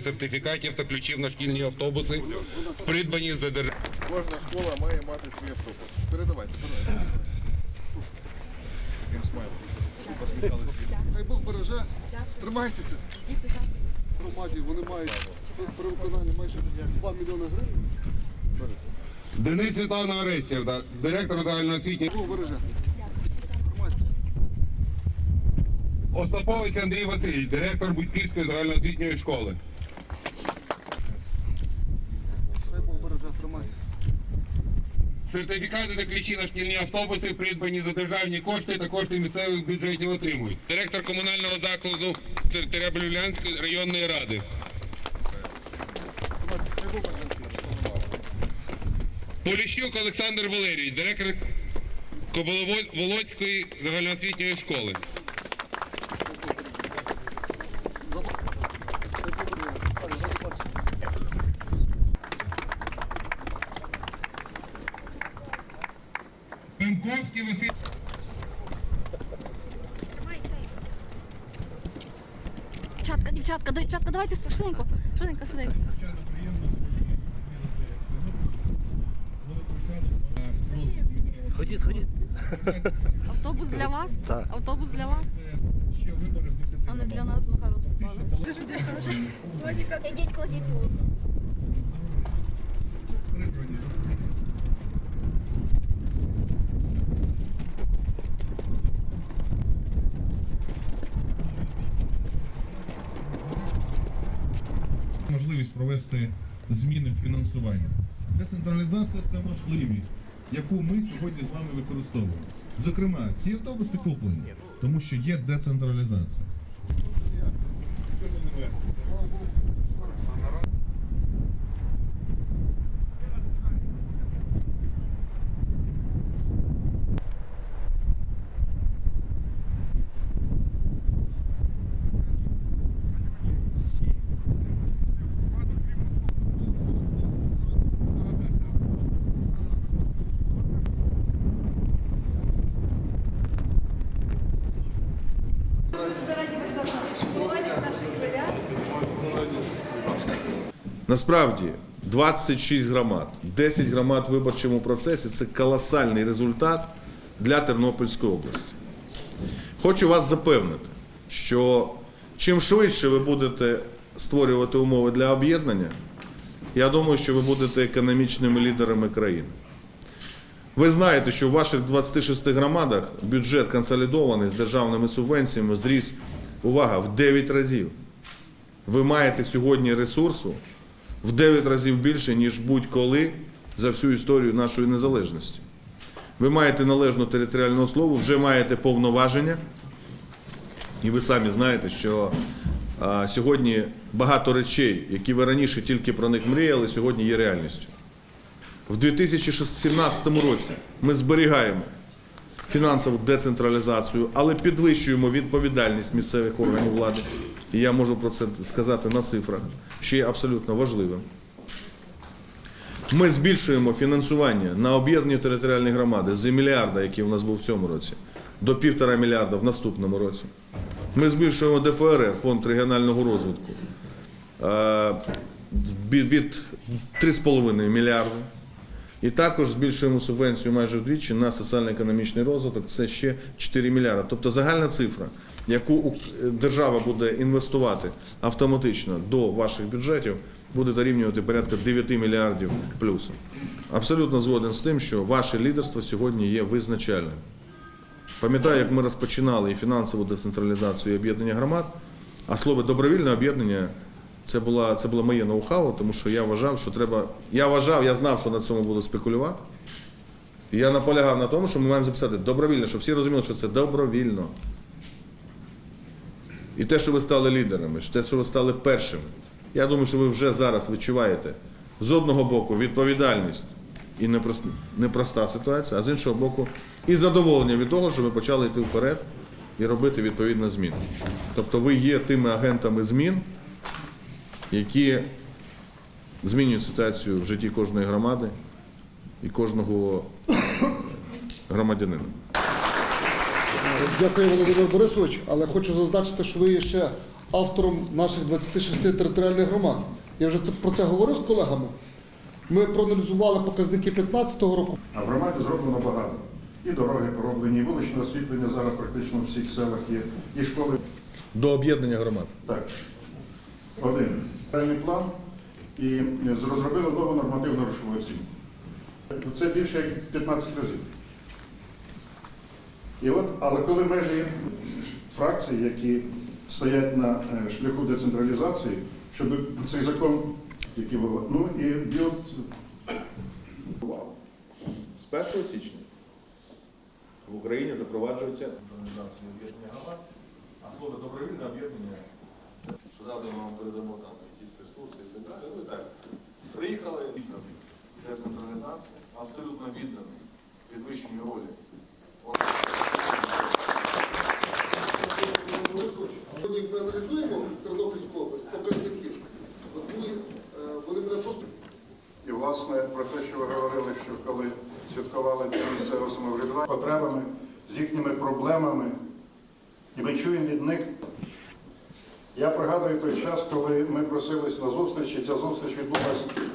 сертифікатів та ключів на шкільні автобуси, придбані за державою. Кожна школа має мати свій автобус. Передавайте, передавайте. Хай Бог береже. Тримайтеся. Громаді вони мають при виконанні майже 2 мільйони гривень. Денис Світлана Орестівна, директор загальноосвітньої Бог береже. Остаповець Андрій Васильович, директор Будьківської загальноосвітньої школи. Хай Бог береже. Тримайтеся. Сертифікати та ключі на шкільні автобуси, придбані за державні кошти та кошти місцевих бюджетів отримують. Директор комунального закладу Теребрюлянської районної ради. Поліщук Олександр Валерійович, директор Коболоволоцької загальноосвітньої школи. Пенковський Василь. Дівчатка, дівчатка, дівчатка, давайте швиденько, швиденько, швиденько. Ходіть, ходіть. Автобус для вас? Так. Автобус для вас? А не для нас, Михайло Степанович. Ідіть кладіть тут. Можливість провести зміни в фінансуванні. Децентралізація це можливість, яку ми сьогодні з вами використовуємо. Зокрема, ці автобуси куплені, тому що є децентралізація. Насправді 26 громад, 10 громад в виборчому процесі це колосальний результат для Тернопільської області. Хочу вас запевнити, що чим швидше ви будете створювати умови для об'єднання, я думаю, що ви будете економічними лідерами країни. Ви знаєте, що в ваших 26 громадах бюджет консолідований з державними субвенціями зріс, увага, в 9 разів. Ви маєте сьогодні ресурсу в 9 разів більше, ніж будь-коли за всю історію нашої незалежності. Ви маєте належну територіальну основу, вже маєте повноваження, і ви самі знаєте, що сьогодні багато речей, які ви раніше тільки про них мріяли, сьогодні є реальністю. В 2017 році ми зберігаємо фінансову децентралізацію, але підвищуємо відповідальність місцевих органів влади. І я можу про це сказати на цифрах, що є абсолютно важливим. Ми збільшуємо фінансування на об'єднані територіальні громади з мільярда, який у нас був в цьому році, до півтора мільярда в наступному році. Ми збільшуємо ДФРР, фонд регіонального розвитку, е, від 3,5 мільярда. І також збільшуємо субвенцію майже вдвічі на соціально-економічний розвиток. Це ще 4 мільярди. Тобто загальна цифра, яку держава буде інвестувати автоматично до ваших бюджетів, буде дорівнювати порядка 9 мільярдів плюсом. Абсолютно згоден з тим, що ваше лідерство сьогодні є визначальним. Пам'ятаю, як ми розпочинали і фінансову децентралізацію і об'єднання громад, а слово добровільне об'єднання це була це було моє ноу-хау, тому що я вважав, що треба. Я вважав, я знав, що на цьому буду спекулювати. І я наполягав на тому, що ми маємо записати добровільно, щоб всі розуміли, що це добровільно. І те, що ви стали лідерами, те, що ви стали першими. Я думаю, що ви вже зараз відчуваєте з одного боку відповідальність і непрос- непроста ситуація, а з іншого боку, і задоволення від того, що ви почали йти вперед і робити відповідно зміни. Тобто ви є тими агентами змін, які змінюють ситуацію в житті кожної громади і кожного громадянина. Дякую, Володимир Борисович, але хочу зазначити, що ви є ще автором наших 26 територіальних громад. Я вже про це говорив з колегами. Ми проаналізували показники 2015 року. А в громаді зроблено багато. І дороги пороблені, і вуличне освітлення зараз практично в всіх селах є, і школи. До об'єднання громад. Так. Один. План і розробили нову нормативну грошову оцінку. Це більше як 15 разів. І от, але коли межі фракцій, які стоять на е, шляху децентралізації, щоб цей закон, який було, ну і б'ють З 1 січня в Україні запроваджується організацію об'єднання громад, а слово добровільне об'єднання це що завтра ми вам передамо там якісь ресурси і так далі. Ви так приїхали відданий децентралізації, абсолютно відданий підвищенню ролі. Сьогодні ми аналізуємо Тернопільську область, показники. От мені, е, вони мене просто І, власне, про те, що ви говорили, що коли святкували для місцевого самоврядування, потребами, з їхніми проблемами, і ми чуємо від них. Я пригадую той час, коли ми просились на зустріч, і ця зустріч відбулася